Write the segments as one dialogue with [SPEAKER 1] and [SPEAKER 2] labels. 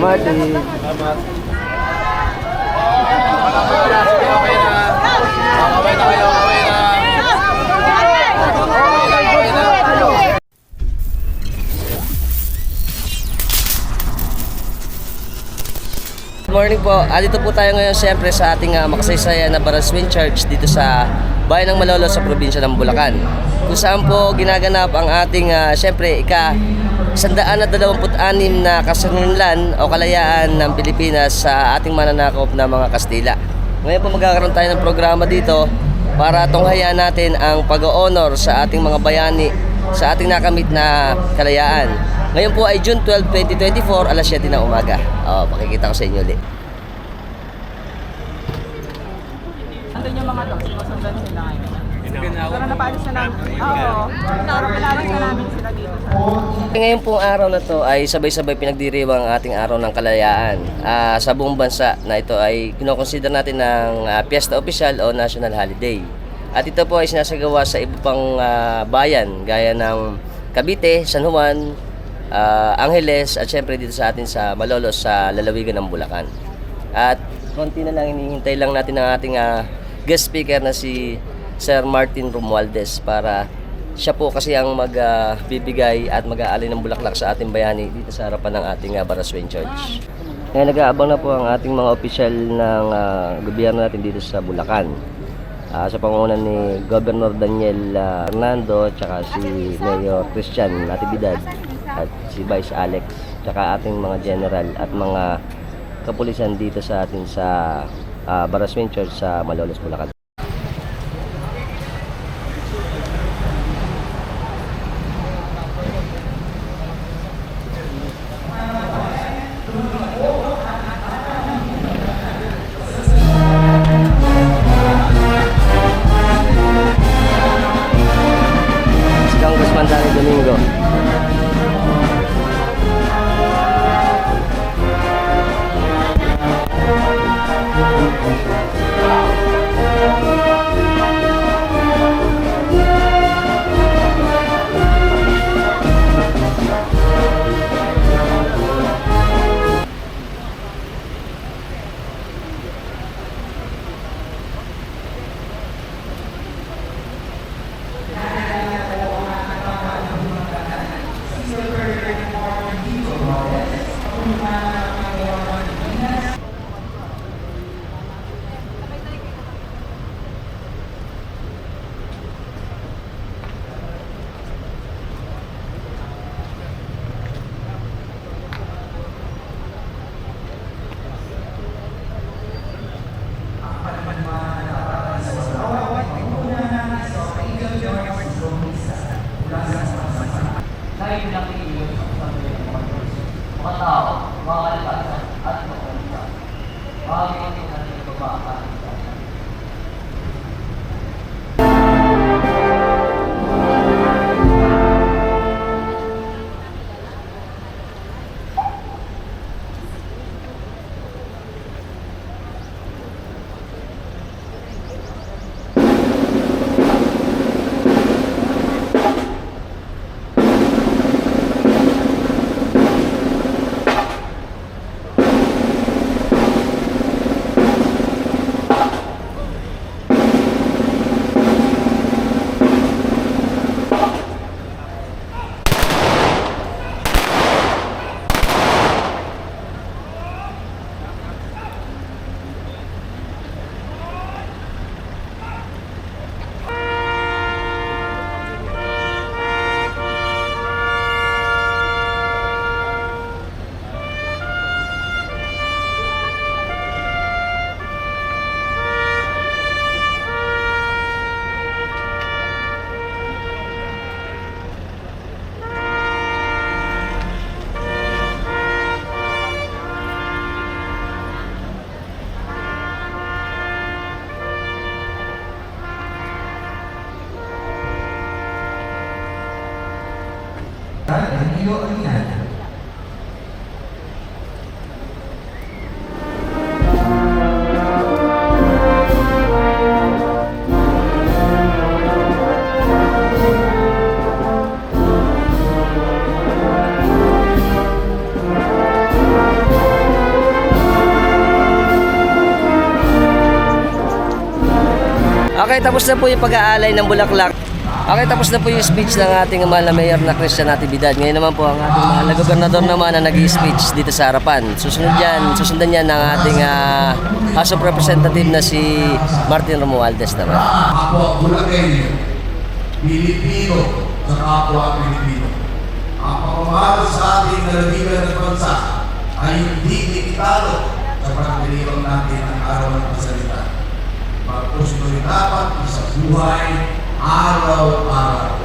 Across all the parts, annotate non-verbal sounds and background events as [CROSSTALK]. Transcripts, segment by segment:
[SPEAKER 1] Martin.
[SPEAKER 2] Salamat. Okay. Okay na kayo. Okay na.
[SPEAKER 1] Good morning po. Ah, dito po tayo ngayon siyempre sa ating uh, makasaysayan na Baraswin Church dito sa bayan ng Malolo sa probinsya ng Bulacan. Kung saan po ginaganap ang ating uh, siyempre ika 126 na kasununlan o kalayaan ng Pilipinas sa ating mananakop na mga Kastila. Ngayon po magkakaroon tayo ng programa dito para tunghayaan natin ang pag-honor sa ating mga bayani sa ating nakamit na kalayaan. Ngayon po ay June 12, 2024, alas 7 na umaga. O, pakikita ko sa inyo ulit.
[SPEAKER 3] Andun yung mga to, sinusundan sila ngayon. Pero napaalis na namin. Oo. Pero pinaras na namin sila dito sa...
[SPEAKER 1] Ngayon pong araw na to ay sabay-sabay pinagdiriwang ang ating araw ng kalayaan ah, sa buong bansa na ito ay kinoconsider natin ng ah, piyesta opisyal o national holiday. At ito po ay sinasagawa sa iba pang ah, bayan gaya ng Cavite, San Juan, ah, Angeles at syempre dito sa atin sa Malolos sa lalawigan ng Bulacan. At konti na lang hinihintay lang natin ang ating ah, guest speaker na si Sir Martin Romualdez para siya po kasi ang magbibigay at mag-aalay ng bulaklak sa ating bayani dito sa harapan ng ating uh, Baraswain Church. Ngayon nag-aabang na po ang ating mga opisyal ng ah, gobyerno natin dito sa Bulacan. Ah, sa pangunan ni Governor Daniel ah, Hernando at si Mayor Christian Natividad at si Vice Alex tsaka ating mga general at mga kapulisan dito sa atin sa uh, Baraswain Church sa Malolos, Bulacan. Okay, tapos na po yung pag-aalay ng bulaklak. Okay, tapos na po yung speech ng ating mahal na mayor na Christian Natividad. Ngayon naman po ang ating mahal na gobernador naman na nag-speech dito sa harapan. Susunod yan, susundan yan ng ating ah, House of Representative na si Martin Romualdez naman.
[SPEAKER 4] kapwa Bulakenyo, Pilipino sa kapwa Pilipino. Ang pagmamahal sa ating nalaligan ng bansa ay hindi diktado sa pagdiriwang natin ang araw ng pasalita. Pagpus ito'y dapat sa buhay araw-araw.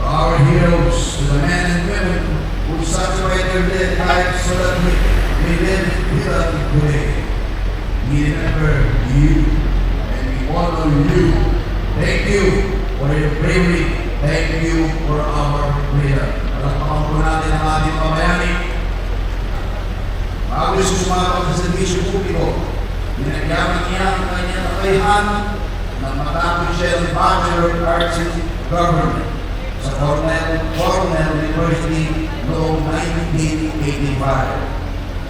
[SPEAKER 4] Our heroes, to the men and women who sacrificed their lives so that we may live here today. We remember you and we honor you. Thank you for your bravery. Thank you for our freedom. Palakpakan po natin ang ating kabayani. Bago siya sumapag sa servisyo publiko, binagyaman niya ang kanyang kakayahan na matapos siya ng Bachelor of Arts in Government sa Cornell, Cornell University noong 1985.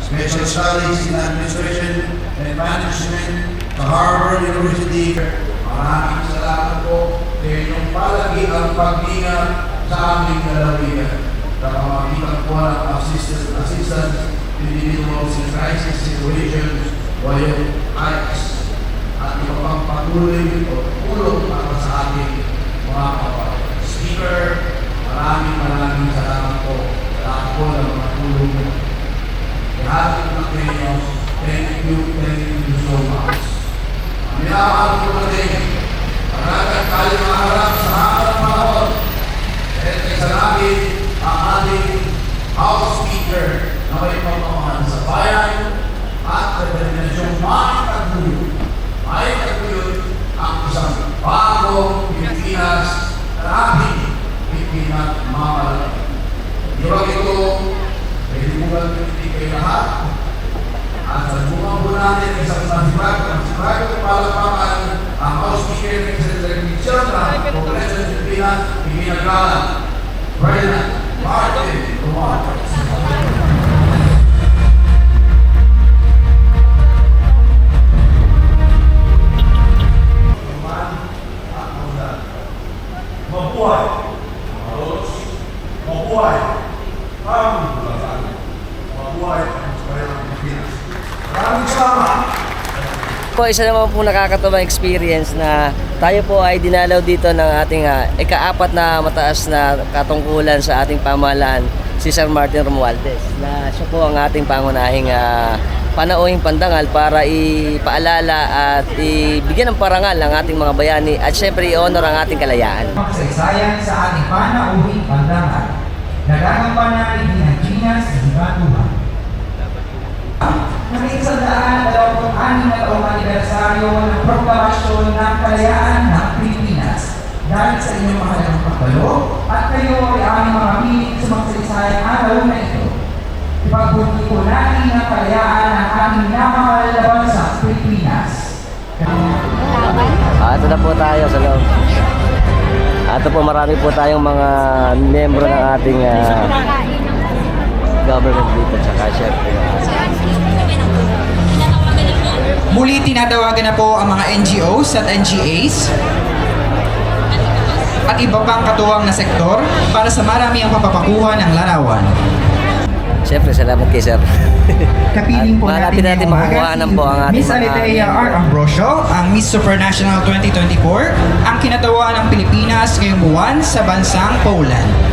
[SPEAKER 4] Special Studies in Administration and Management sa Harvard University. Maraming salamat po sa inyong palagi ang pag-ingat sa aming lalawigan. Sa pamamagitan po ng assistance, assistance individuals in crisis situations, walang ICE, at iba pang patuloy o tulong para sa ating mga kapatid. Speaker, maraming maraming salamat po sa lahat po ng mga tulong mo. Lahat ng thank you, thank you so much. Ang minamahal ko natin, paragat tayo maharap sa harap ng panahon. Dahil kaysa natin ang ating House Speaker na may pagmamahal sa bayan at determinasyong makikagulong. Makikagulong ang isang bagong Pilipinas na ating ipinagmamalaki. Iwag ito ay limugan ko hindi kayo lahat. At sa lumang po natin isang masipag, masipag at palapakan ang House Speaker ng Executive na Kongreso ng Pilipinas, ipinagalan. Ferdinand Martin Romualdez.
[SPEAKER 5] Mabuhay! Maros! Mabuhay! Ang Bulacan! Mabuhay ang
[SPEAKER 1] po, isa naman po nakakatawang experience na tayo po ay dinalaw dito ng ating uh, ikaapat na mataas na katungkulan sa ating pamahalaan, si Sir Martin Romualdez, na siya po ang ating pangunahing uh, panauhing pandangal para ipaalala at ibigyan ng parangal ang ating mga bayani at syempre i-honor ang ating kalayaan.
[SPEAKER 6] Makasaysayan sa ating panauhing pandangal, nagagamba na ipinagkinas ng iba't 126 na taong anibersaryo ng proklamasyon ng kalayaan ng Pilipinas. Dahil sa inyong mahalagang pagpalo at kayo ay aming mga piling sa magsaysayang araw na ito. Ipagpunti ko natin ang kalayaan ng aming nakamahal na bansa, Pilipinas.
[SPEAKER 1] Ah, ito na po tayo sa loob. At po marami po tayong mga membro ng ating uh, government dito. Tsaka syempre. Uh,
[SPEAKER 6] Muli tinatawagan na po ang mga NGOs at NGAs at iba pang katuwang na sektor para sa marami ang papapakuha ng larawan.
[SPEAKER 1] Syempre, salamat kay Sir. [LAUGHS]
[SPEAKER 6] Kapiling po
[SPEAKER 1] At
[SPEAKER 6] natin
[SPEAKER 1] natin
[SPEAKER 6] umaga
[SPEAKER 1] makukuhanan po ang ating
[SPEAKER 6] Miss Alitea R. Ambrosio, ang Miss Supranational 2024, ang kinatawa ng Pilipinas ngayong buwan sa bansang Poland.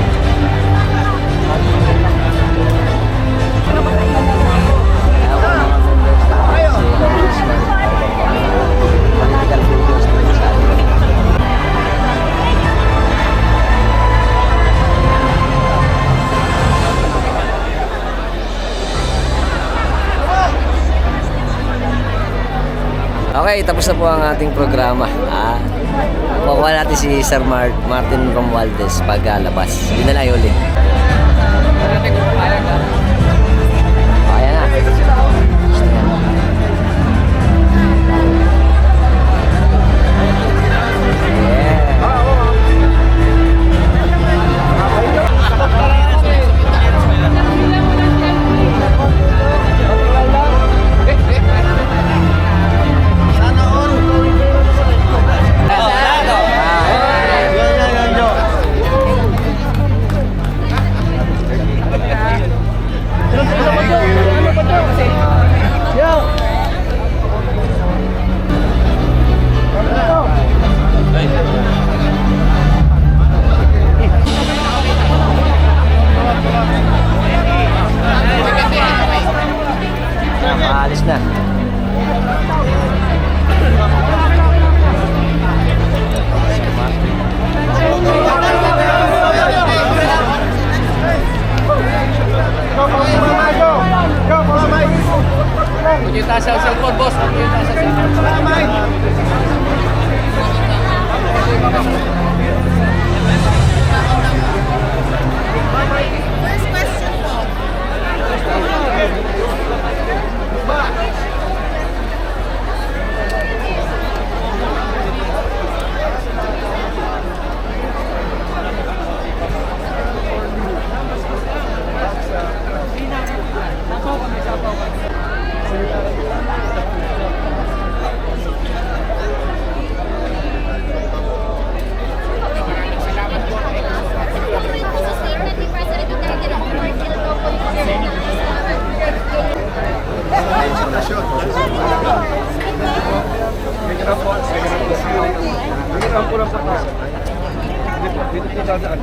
[SPEAKER 1] Okay, tapos na po ang ating programa. Ah, Kukuha natin si Sir Mar- Martin Romualdez paglalabas. Yun na lang yung ulit. Ayan na.
[SPEAKER 7] perasaan?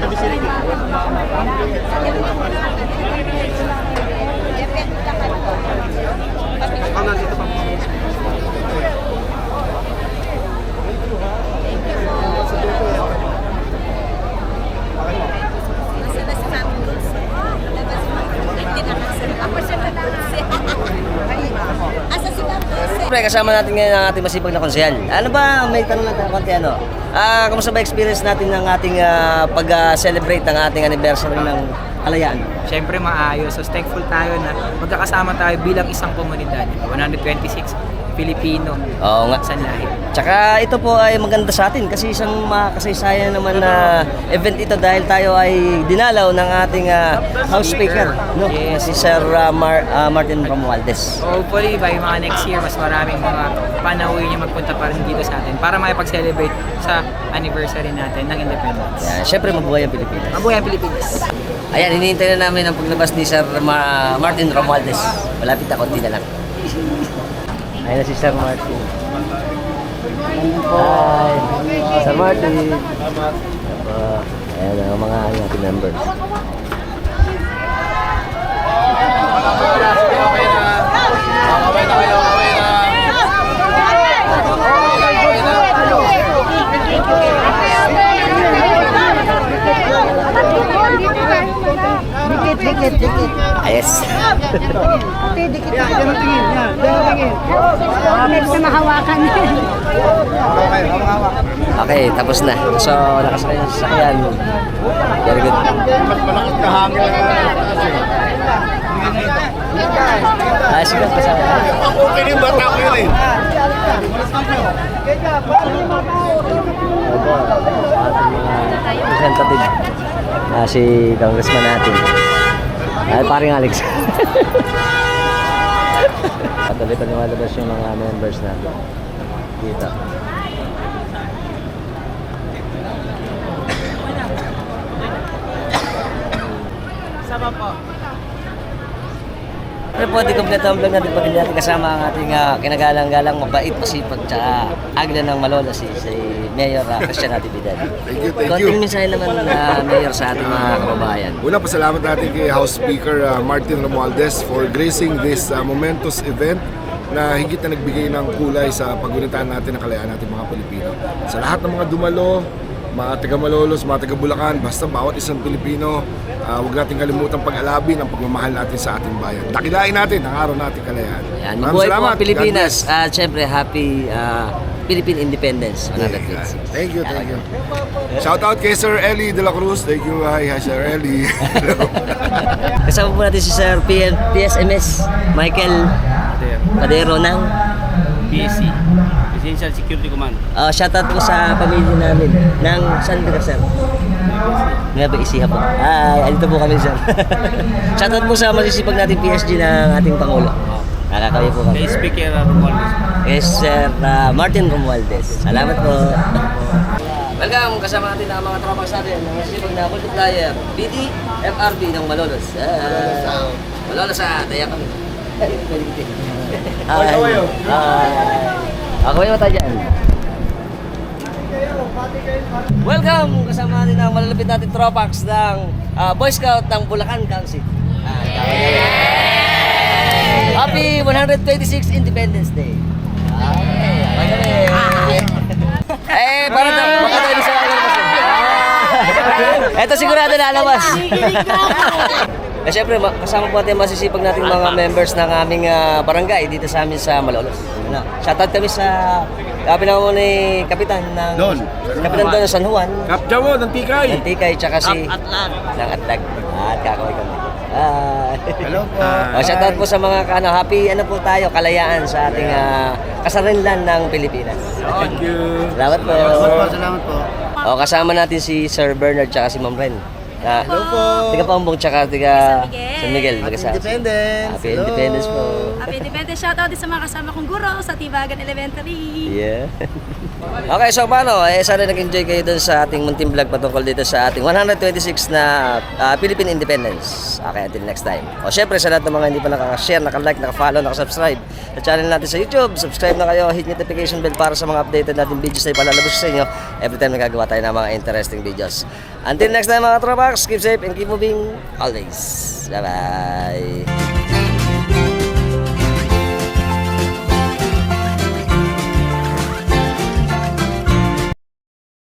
[SPEAKER 7] Tapi
[SPEAKER 1] sini. Kasama natin ngayon ang ating masipag na konsehal. Ano ba, may tanong tayo konti ano? Ah, kamusta ba experience natin ng ating ah, pag-celebrate ng ating anniversary ng kalayaan?
[SPEAKER 8] Siyempre maayos. So thankful tayo na magkakasama tayo bilang isang komunidad. 126 Pilipino
[SPEAKER 1] Oo nga.
[SPEAKER 8] sa lahi.
[SPEAKER 1] Tsaka ito po ay maganda sa atin kasi isang makasaysayan naman na event ito dahil tayo ay dinalaw ng ating ah, House Speaker, no?
[SPEAKER 8] Yes.
[SPEAKER 1] Si Sir ah, Mar- ah, Martin Romualdez.
[SPEAKER 8] Hopefully by mga next year, mas maraming mga panauwi niya magpunta pa rin dito sa atin para makipag-celebrate sa anniversary natin ng independence.
[SPEAKER 1] Yan, syempre mabuhay ang Pilipinas.
[SPEAKER 8] Mabuhay ang Pilipinas!
[SPEAKER 1] Ayan, hinihintay na namin ang paglabas ni Sir Ma- Martin Romualdez. Malapit na, konti na lang. Ayan na si Sir Martin. Hi! Sir Martin! Ayan ang mga ating members.
[SPEAKER 2] Okay na. Okay na kayo, okay na.
[SPEAKER 1] Ayos.
[SPEAKER 7] Meron na mahawakan.
[SPEAKER 1] Okay, tapos na. So, nakasakay na sa sasakyan. Very good.
[SPEAKER 2] Mas malakas ka hangin na.
[SPEAKER 1] Ah, sige, kasama.
[SPEAKER 2] Ako okay yung bata ko yun eh.
[SPEAKER 1] Representative. Ah, si congressman natin. Ay, paring Alex. [LAUGHS] Patuloy pa lumalabas yung mga members natin. Dito.
[SPEAKER 3] Sama po.
[SPEAKER 1] Pero po, di kompleto ang vlog natin pag hindi natin kasama ang ating ah, kinagalang-galang, mabait, masipag, tsaka agla ng malolo si, si Mayor uh, Christian Natividad.
[SPEAKER 9] Thank you, thank
[SPEAKER 1] Konting
[SPEAKER 9] you.
[SPEAKER 1] mensahe naman na Mayor sa ating mga kababayan.
[SPEAKER 9] Una, pasalamat natin kay House Speaker uh, Martin Romualdez for gracing this uh, momentous event na higit na nagbigay ng kulay sa pagunitan natin ng kalayaan natin mga Pilipino. Sa lahat ng mga dumalo, mga taga-Malolos, mga taga-Bulacan, basta bawat isang Pilipino, uh, huwag natin kalimutan pag-alabin ang pagmamahal natin sa ating bayan. Dakilain natin ang araw natin kalayaan.
[SPEAKER 1] Yan,
[SPEAKER 9] Maraming
[SPEAKER 1] mabuhay po
[SPEAKER 9] salamat.
[SPEAKER 1] ang Pilipinas.
[SPEAKER 9] Bless.
[SPEAKER 1] At syempre, happy ah, Philippine Independence. 126.
[SPEAKER 9] Thank you, thank you. Shout out kay Sir Ellie De La Cruz. Thank you. Hi, hi Sir Ellie. [LAUGHS]
[SPEAKER 1] Kasama po natin si Sir PL, PSMS Michael Padero ng
[SPEAKER 10] PSC, Presidential Security Command.
[SPEAKER 1] uh, shoutout po sa pamilya namin ng San Lugar, sir. Nueva Ecija po. Ay, andito po kami, sir. [LAUGHS] shoutout po sa masisipag natin PSG ng ating Pangulo. Nakakawin po kami.
[SPEAKER 10] Kay Speaker Romualdez.
[SPEAKER 1] Yes, Sir uh, Martin Romualdez. Salamat po. Welcome, kasama natin ang mga tropang sa atin, ang masisipag na multiplier, BT, FRB ng Malolos. Ah, Malolos sa Daya kami. Hi. Hi. Ako yung mata dyan. Welcome! Kasama natin ang malalapit natin tropax ng ah, Boy Scout ng Bulacan Council. Ah, Happy 126 Independence Day. Ah. Eh, para daw makatayo sa mga kasi. Ito sigurado na alabas. Eh, syempre, ma- kasama po natin yung masisipag nating mga members ng aming ah, barangay dito sa amin sa Malolos. Ano, shoutout kami sa uh, pinaka ni Kapitan ng
[SPEAKER 2] Don.
[SPEAKER 1] Kapitan Don ng San Juan.
[SPEAKER 2] Kapjawo ng tikay.
[SPEAKER 1] Ng Tikay, tsaka si...
[SPEAKER 10] Atlan.
[SPEAKER 1] Ng Atlag. At kakaway kami. Ah.
[SPEAKER 2] Hello po. [LAUGHS]
[SPEAKER 1] oh, shoutout po sa mga ano, happy ano po tayo, kalayaan sa ating uh, kasarinlan ng Pilipinas.
[SPEAKER 2] Thank you.
[SPEAKER 1] Salamat po.
[SPEAKER 2] Salamat po, salamat po.
[SPEAKER 1] O, kasama natin si Sir Bernard tsaka si Ma'am Ren. Na,
[SPEAKER 7] Hello po.
[SPEAKER 1] Tiga Paumbong tsaka tiga
[SPEAKER 7] San Miguel.
[SPEAKER 1] San Miguel.
[SPEAKER 2] Happy
[SPEAKER 1] Taga sa-
[SPEAKER 2] Independence.
[SPEAKER 1] Happy
[SPEAKER 2] Hello.
[SPEAKER 1] Independence po.
[SPEAKER 7] Happy Independence shoutout din sa mga kasama kong guro sa Tibagan Elementary.
[SPEAKER 1] Yeah. Okay, so paano? Eh, sana nag-enjoy kayo dun sa ating munting vlog patungkol dito sa ating 126 na ah, Philippine Independence. Okay, until next time. O syempre sa lahat ng mga hindi pa nakaka-share, naka-like, naka-follow, naka-subscribe sa channel natin sa YouTube, subscribe na kayo, hit notification bell para sa mga updated natin videos na ipalalabas sa inyo every time nagagawa tayo ng mga interesting videos. Until next time mga tropax, keep safe and keep moving always. Bye-bye!